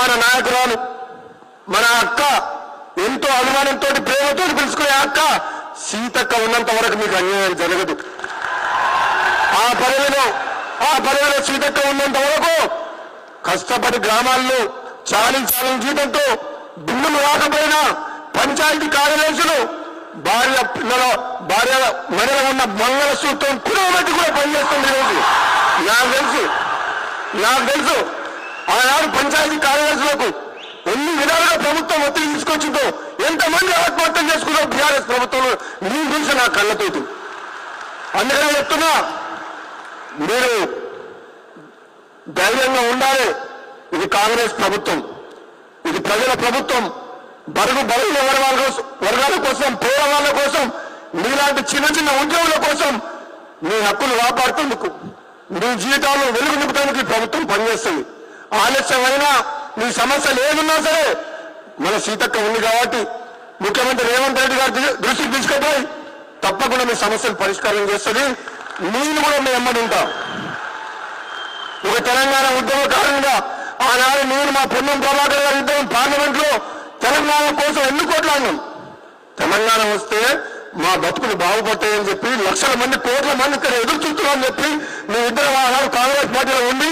అభిమాన నాయకురాలు. మన అక్క ఎంతో అభిమానంతో ప్రేమతో పిలుచుకునే అక్క సీతక్క ఉన్నంత వరకు మీకు అన్యాయం జరగదు. ఆ పదవిలో ఆ పదవిలో సీతక్క ఉన్నంత వరకు కష్టపడి గ్రామాల్లో చాలించాలని జీతంతో బిల్లులు రాకపోయినా పంచాయతీ కార్యదర్శులు భార్య పిల్లల భార్య మెడల ఉన్న మంగళసూత్రం కులబెట్టి కూడా పనిచేస్తుంది ఈరోజు. నాకు తెలుసు. నాకు తెలుసు. ఆనాడు పంచాయతీ కార్యదర్శులకు ఎన్ని విధాలుగా ప్రభుత్వం ఒత్తిడి తీసుకొచ్చిందో ఎంతమంది ఆత్మహత్య చేసుకున్నారో బీఆర్ఎస్ ప్రభుత్వంలో నేను చూసి నా కళ్ళతోటి. అందుకనే చెప్తున్నా మీరు ధైర్యంగా ఉండాలి. ఇది కాంగ్రెస్ ప్రభుత్వం. ఇది ప్రజల ప్రభుత్వం. బరుగు బరువుల వర్గాల కోసం వర్గాల కోసం పేదవాళ్ళ కోసం మీలాంటి చిన్న చిన్న ఉద్యోగుల కోసం మీ హక్కులు కాపాడుతుందుకు మీ జీవితాలు వెలుగు నింపడానికి ప్రభుత్వం పనిచేస్తుంది. ఆలస్యమైనా మీ సమస్యలు ఏమున్నా సరే మన సీతక్క ఉంది కాబట్టి ముఖ్యమంత్రి రేవంత్ రెడ్డి గారి దృ- దృష్టికి తీసుకుపోయి తప్పకుండా మీ సమస్యలు పరిష్కారం చేస్తుంది. నేను కూడా మీ ఎమ్మడి ఉంటా. ఒక తెలంగాణ ఉద్యమకారునిగా ఆనాడు నేను మా పొన్నం ప్రభాకర్ గారి ఇద్దరం పార్లమెంట్లో తెలంగాణ కోసం ఎన్ని కోట్లాడినాం? తెలంగాణ వస్తే మా బతుకులు బాగుపడతాయని చెప్పి లక్షల మంది కోట్ల మంది ఇక్కడ ఎదురు చూస్తున్నామని చెప్పి మీ ఇద్దరు ఆనాడు కాంగ్రెస్ పార్టీలో ఉండి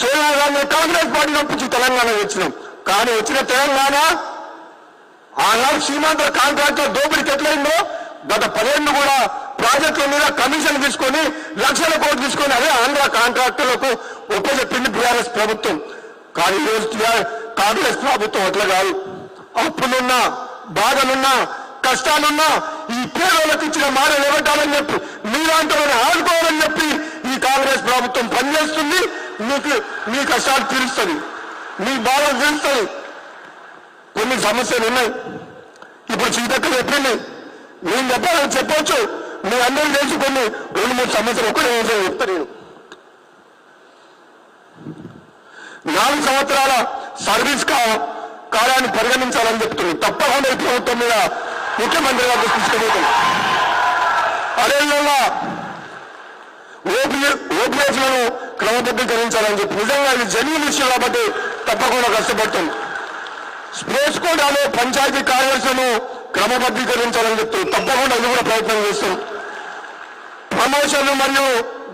సోనియా గాంధీ కాంగ్రెస్ పార్టీ నొప్పించి తెలంగాణ వచ్చినాం. కానీ వచ్చిన తెలంగాణ ఆనాడు సీమాంధ్ర కాంట్రాక్టర్ దోపిడీకి ఎట్లయిందో గత పదేళ్ళు కూడా ప్రాజెక్టుల మీద కమిషన్ తీసుకొని లక్షల కోట్లు తీసుకొని అదే ఆంధ్ర కాంట్రాక్టర్లకు ఒప్పచెప్పింది బీఆర్ఎస్ ప్రభుత్వం. కానీ ఈరోజు కాంగ్రెస్ ప్రభుత్వం అట్లా కాదు. అప్పులున్నా బాధలున్నా కష్టాలున్నా ఈ పేదలకు ఇచ్చిన మాట నిలబెట్టాలని చెప్పి మీలాంటి ఆడుకోవాలని చెప్పి ఈ కాంగ్రెస్ ప్రభుత్వం పనిచేస్తుంది. మీకు మీ కష్టాలు తీరుస్తుంది. మీ బాధ తీరుస్తుంది. కొన్ని సమస్యలు ఉన్నాయి. ఇప్పుడు సీతక్క చెప్పింది. నేను చెప్పాలని చెప్పొచ్చు. మీ అందరూ తెలిసి కొన్ని రెండు మూడు సమస్యలు ఒకటే విషయం చెప్తా నేను. నాలుగు సంవత్సరాల సర్వీస్ కా కాలాన్ని పరిగణించాలని చెప్తున్నాను. తప్పకుండా ఈ ప్రభుత్వం మీద ముఖ్యమంత్రి గారు తీసుకుపోతుంది అదేవిధంగా ఓపీఎస్లను క్రమబద్ధీకరించాలని చెప్పి. నిజంగా ఇది జన్యుల విషయం కాబట్టి తప్పకుండా కష్టపడుతుంది స్పోర్ట్స్ కోటాలో పంచాయతీ కార్యదర్శులను క్రమబద్ధీకరించాలని చెప్తూ తప్పకుండా ఇది కూడా ప్రయత్నం చేస్తాం. ప్రమోషన్లు మరియు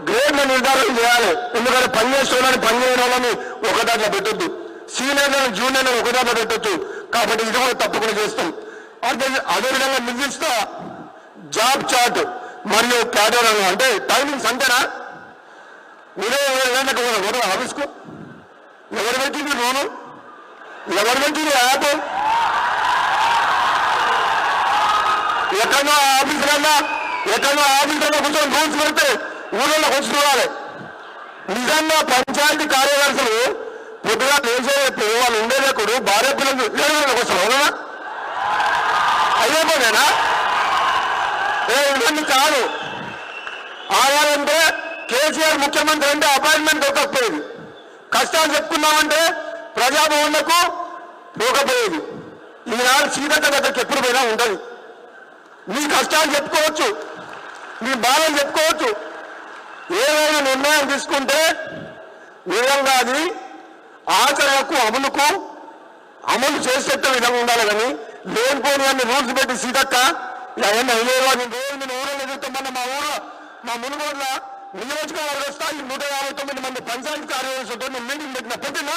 గ్రేడ్ల నిర్ధారణ చేయాలి. ఎందుకంటే పనిచేస్తున్నారని పనిచేయడాలని ఒక దాంట్లో పెట్టద్దు. సీనియర్లను జూనియర్లను ఒక దాంట్లో పెట్టద్దు. కాబట్టి ఇది కూడా తప్పకుండా చేస్తాం. అదే అదేవిధంగా నిర్దిష్ట జాబ్ చార్ట్ మరియు కేటగిరీ అంటే టైమింగ్స్ అంతేనా? మీరే గంటకు కూడా ఆఫీస్కు? ఎవరు పెట్టింది లోను ఎవరు పెట్టింది యాప్? ఎక్కడో ఆఫీస్ కన్నా ఎక్కడో ఆఫీస్ కన్నా కొంచెం రూల్స్ పెడితే ఊళ్ళో వచ్చి చూడాలి. నిజంగా పంచాయతీ కార్యదర్శులు పొద్దుగా లేచేటప్పుడు వాళ్ళు ఉండేటప్పుడు భార్య పిల్లలు ఏడుగుల కోసం అవునా అయ్యే ఏ ఇవన్నీ కాదు. ఆడాలంటే కేసీఆర్ ముఖ్యమంత్రి అంటే అపాయింట్మెంట్ దొరకకపోయేది. కష్టాలు చెప్పుకున్నామంటే ప్రజాభవన్లకు పోకపోయేది ఈనాడు సీతక్క దగ్గరికి ఎప్పుడు పోయినా ఉండదు. మీ కష్టాలు చెప్పుకోవచ్చు. మీ బాధలు చెప్పుకోవచ్చు. ఏదైనా నిర్ణయం తీసుకుంటే నిజంగా అది ఆచరణకు అమలుకు అమలు చేసేట విధంగా ఉండాలి కానీ లేనిపోని అన్ని రూల్స్ పెట్టి సీతక్క అవన్నీ అయ్యేవా నేను రోజు నేను ఊళ్ళో ఎదుగుతామన్న మా ఊరు మా మునుగోడ్ల నియోజకవర్గ స్థాయి నూట యాభై తొమ్మిది మంది పంచాయతీ కార్యదర్శులతో నేను మీటింగ్ పెట్టిన పెట్టినా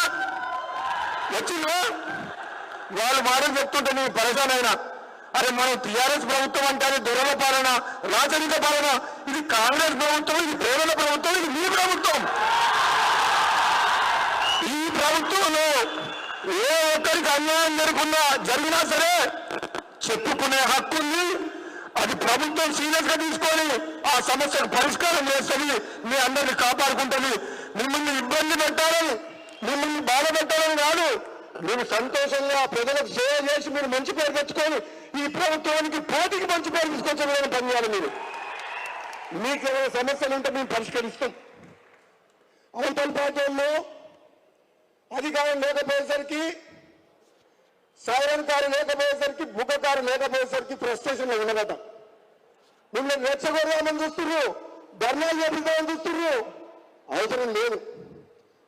వచ్చిందా వాళ్ళు మాటలు చెప్తుంటే నేను పరేషాన్ అయినా. అరే మనం టీఆర్ఎస్ ప్రభుత్వం అంటే అది దురల పాలన రాజరిక పాలన. ఇది కాంగ్రెస్ ప్రభుత్వం ఇది ప్రేమల ప్రభుత్వం ఇది మీ ప్రభుత్వం. ఈ ప్రభుత్వంలో ఏ ఒక్కరికి అన్యాయం జరుగున్నా జరిగినా సరే చెప్పుకునే హక్కు ఉంది. అది ప్రభుత్వం సీరియస్గా తీసుకొని ఆ సమస్యకు పరిష్కారం చేస్తుంది. మీ అందరిని కాపాడుకుంటుంది. మిమ్మల్ని ఇబ్బంది పెట్టాలని మిమ్మల్ని బాధ పెట్టాలని కాదు. మీరు సంతోషంగా ప్రజలకు సేవ చేసి మీరు మంచి పేరు తెచ్చుకొని ఈ ప్రభుత్వానికి పోటీకి మంచి పేరు తీసుకొచ్చిన పని చేయాలి మీరు. మీకు ఏమైనా సమస్యలు ఉంటే మేము పరిష్కరిస్తాం. అవతల పార్టీల్లో అధికారం లేకపోయేసరికి సైరన్ కారు లేకపోయేసరికి బుగ్గ కారు లేకపోయేసరికి ఫ్రస్ట్రేషన్ ఉన్నదట మిమ్మల్ని రెచ్చగొడదామని చూస్తున్నారు. ధర్నాలు చేపిద్దామని చూస్తున్నారు. అవసరం లేదు.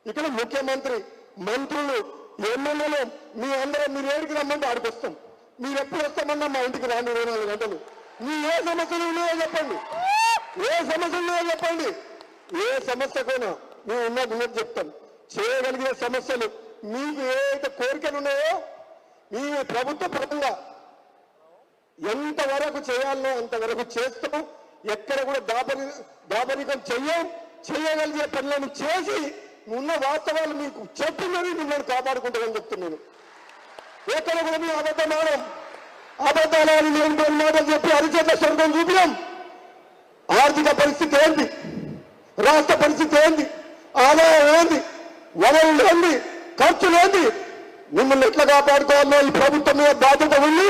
ఇక్కడ ముఖ్యమంత్రి మంత్రులు ఎమ్మెల్యేలు మీ అందరం మీరు ఏడికి రమ్మంటే ఆడికి వస్తాం. మీరు ఎప్పుడు వస్తామన్నా మా ఇంటికి రాండి ఇరవై నాలుగు గంటలు. మీ ఏ సమస్యలు ఉన్నాయో చెప్పండి. ఏ సమస్యలు ఉన్నాయో చెప్పండి. ఏ సమస్యకైనా మేము ఉన్నది ఉన్నది చెప్తాం. చేయగలిగిన సమస్యలు మీకు ఏ అయితే కోరికలు ఉన్నాయో మీ ప్రభుత్వ పరంగా ఎంతవరకు చేయాలో అంతవరకు చేస్తాం. ఎక్కడ కూడా దాపరి దాపరికం చెయ్యం చేయగలిగే పనులను చేసి ఉన్న వాస్తవాలు మీకు చెప్పినవి మిమ్మల్ని కాపాడుకుంటామని చెప్తున్నాను. ఎక్కడ కూడా మీ అబద్ధం ఆడం. అబద్ధాలు నేను మాటలు చెప్పి అరిచేత స్వర్గం చూపినాం. ఆర్థిక పరిస్థితి ఏంటి రాష్ట్ర పరిస్థితి ఏంటి ఆదాయం ఏంటి వనరులు ఏంటి ఖర్చులు ఏంటి మిమ్మల్ని ఎట్లా కాపాడుకోవాలో ఈ ప్రభుత్వం మీద బాధ్యత ఉంది.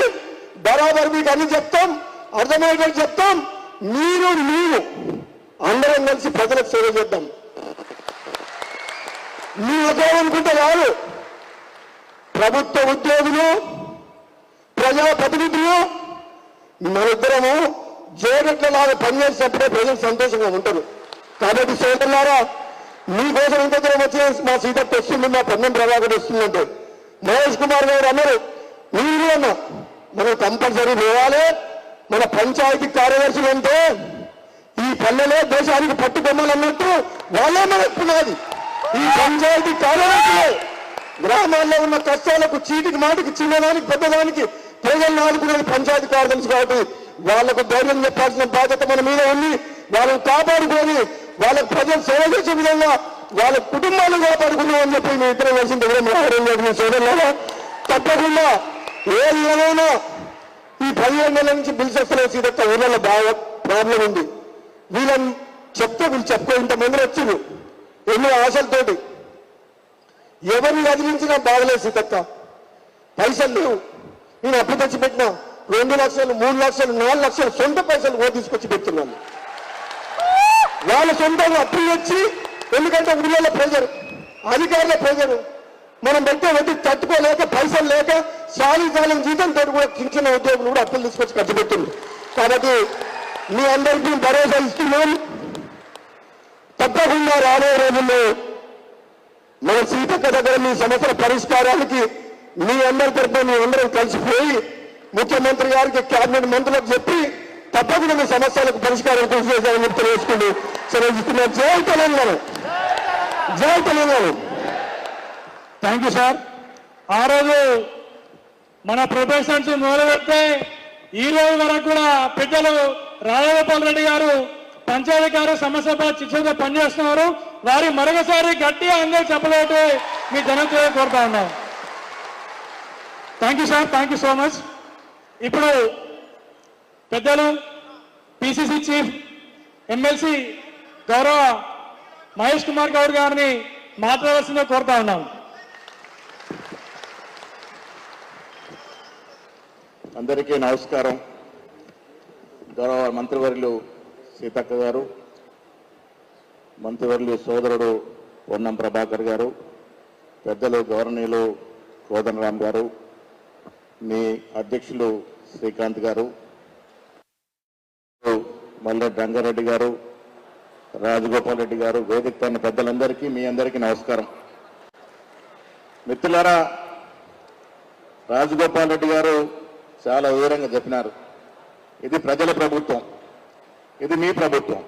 బరాబర్ మీకు అన్ని చెప్తాం. అర్థమయ్యేటట్టు చెప్తాం. మీరు మీరు అందరం కలిసి ప్రజలకు సేవ చేద్దాం. మీ అనుకుంటే కాదు ప్రభుత్వ ఉద్యోగులు ప్రజా ప్రతినిధులు మనిద్దరము జేడట్ల లాగా పనిచేసినప్పుడే ప్రజలు సంతోషంగా ఉంటారు. కాబట్టి సోదరులారా మీకోసం ఇంత దూరం వచ్చి మా సీతకు వస్తుంది మా పన్నెం ప్రభాకర్ వస్తుందంటే మహేష్ కుమార్ గారు అన్నారు మీరు అన్న మనం కంపల్సరీ పోవాలి మన పంచాయతీ కార్యదర్శులు అంటే ఈ పల్లెలో దేశానికి పట్టుకొమ్మాలన్నట్టు వాళ్ళే మన పునాది ఈ పంచాయతీ కార్యదర్శులే గ్రామాల్లో ఉన్న కష్టాలకు చీటికి మాటికి చిన్నదానికి పెద్దదానికి ప్రజలను ఆదుకునేది పంచాయతీ కార్యదర్శి కాబట్టి వాళ్ళకు ధైర్యం చెప్పాల్సిన బాధ్యత మన మీద ఉంది. వాళ్ళని కాపాడుకొని వాళ్ళకు ప్రజలు సేవ చేసే విధంగా వాళ్ళ కుటుంబాలను కాపాడుకున్నామని చెప్పి మీ ఇద్దరు వేసిన దగ్గర మాట్లాడడం జరిగిన సోదరులారా తప్పకుండా ఏ ఏమైనా ఈ పదిహేను నెలల నుంచి బిల్స్ వస్తలేదు సీతక్క. ఊళ్ళలో బాగా ప్రాబ్లం ఉంది. వీళ్ళని చెప్తే వీళ్ళు చెప్పుకో ఇంతమంది వచ్చింది ఎన్నో ఆశలతోటి. ఎవరిని కదిలించినా బాగలేదు సీతక్క. పైసలు లేవు. నేను అప్పు తెచ్చి పెట్టినా రెండు లక్షలు మూడు లక్షలు నాలుగు లక్షలు సొంత పైసలు ఓ తీసుకొచ్చి పెడుతున్నాను. వాళ్ళ సొంతంగా అప్పులు తెచ్చి ఎందుకంటే ఊళ్ళో ప్రెజర్ అధికారుల ప్రెజర్ మనం పెట్టే వడ్డీ తట్టుకోలేక పైసలు లేక సాలి జీతం జీతంతో కూడా చిన్న ఉద్యోగులు కూడా అప్పులు తీసుకొచ్చి ఖర్చు పెట్టింది కాబట్టి మీ అందరికీ భరోసా ఇస్తున్నాం తప్పకుండా రాబోయే రోజుల్లో మన సీతక్క దగ్గర మీ సమస్యల పరిష్కారానికి మీ అందరి తరఫున మీ అందరం కలిసిపోయి ముఖ్యమంత్రి గారికి కేబినెట్ మంత్రులకు చెప్పి తప్పకుండా మీ సమస్యలకు పరిష్కారం కృషి చేశారని చెప్పి తెలియజేసుకుంటూ జై తెలంగాణ. జై తెలంగాణ. Thank you sir. ఆ రోజు మన ప్రొఫెషన్స్ మొదలుపెడితే ఈ రోజు వరకు కూడా పెద్దలు రాజగోపాల్ రెడ్డి గారు పంచాధికార సమస్యపై చిచ్చుగా పనిచేస్తున్నారు. వారి మరొకసారి గట్టిగా అందరూ చెప్పలేదు మీ జనంతో కోరుతా ఉన్నాం. Thank you sir. Thank you so much. ఇప్పుడు పెద్దలు పిసిసి చీఫ్ ఎమ్మెల్సీ గౌరవ మహేష్ కుమార్ గౌడ్ గారిని మాట్లాడాల్సిందే కోరుతా ఉన్నాం అందరికీ నమస్కారం. గౌరవ మంత్రివర్యులు సీతక్క గారు మంత్రివర్యులు సోదరుడు పొన్నం ప్రభాకర్ గారు పెద్దలు గవర్నీయులు కోదండరామ్ గారు మీ అధ్యక్షులు శ్రీకాంత్ గారు మల్లెడ్డి రంగారెడ్డి గారు రాజగోపాల్ రెడ్డి గారు వేదిక పైన పెద్దలందరికీ మీ అందరికీ నమస్కారం. మిత్రులారా రాజగోపాల్ రెడ్డి గారు చాలా వివరంగా చెప్పినారు. ఇది ప్రజల ప్రభుత్వం. ఇది మీ ప్రభుత్వం.